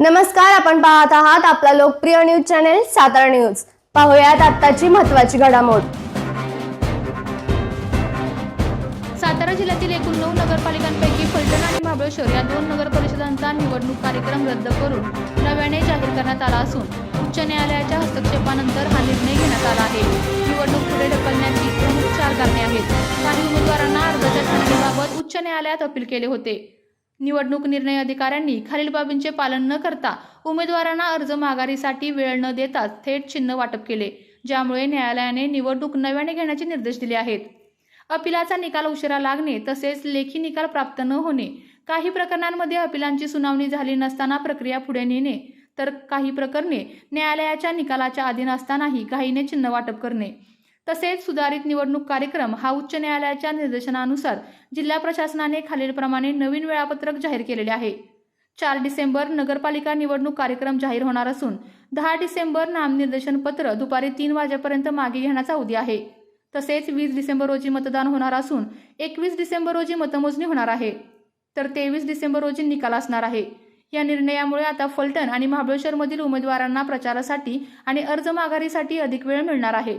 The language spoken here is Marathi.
नमस्कार आपण पाहत आहात आपला लोकप्रिय न्यूज चॅनेल सातारा न्यूज. पाहुयात आत्ताची महत्वाची घडामोड. सातारा जिल्ह्यातील एकूण नऊ नगरपालिकांपैकी फलटण आणि महाबळेश्वर या दोन नगर परिषदांचा निवडणूक कार्यक्रम रद्द करून नव्याने जाहीर करण्यात आला असून उच्च न्यायालयाच्या हस्तक्षेपानंतर हा निर्णय घेण्यात आला आहे. निवडणूक पुढे ढकलण्याची प्रमुख चार कारणे आहेत. काही उमेदवारांना अर्जाच्या छाननीबाबत उच्च न्यायालयात अपील केले होते. निवडणूक निर्णय अधिकाऱ्यांनी खालील बाबींचे पालन न करता उमेदवारांना अर्ज माघारीसाठी वेळ न देताच थेट चिन्ह वाटप केले ज्यामुळे न्यायालयाने निवडणूक नव्याने घेण्याचे निर्देश दिले आहेत. अपिलाचा निकाल उशिरा लागणे तसेच लेखी निकाल प्राप्त न होणे काही प्रकरणांमध्ये अपिलांची सुनावणी झाली नसताना प्रक्रिया पुढे नेणे तर काही प्रकरणे न्यायालयाच्या निकालाच्या अधीन असतानाही घाईने चिन्ह वाटप करणे. तसेच सुधारित निवडणूक कार्यक्रम हा उच्च न्यायालयाच्या निर्देशनानुसार जिल्हा प्रशासनाने खालीलप्रमाणे नवीन वेळापत्रक जाहीर केलेले आहे. चार डिसेंबर नगरपालिका निवडणूक कार्यक्रम जाहीर होणार असून दहा डिसेंबर नामनिर्देशन पत्र दुपारी तीन वाजेपर्यंत मागे घेण्याचा अवधी आहे. तसेच वीस डिसेंबर रोजी मतदान होणार असून एकवीस डिसेंबर रोजी मतमोजणी होणार आहे. तर तेवीस डिसेंबर रोजी निकाल असणार आहे. या निर्णयामुळे आता फलटण आणि महाबळेश्वरमधील उमेदवारांना प्रचारासाठी आणि अर्ज माघारीसाठी अधिक वेळ मिळणार आहे.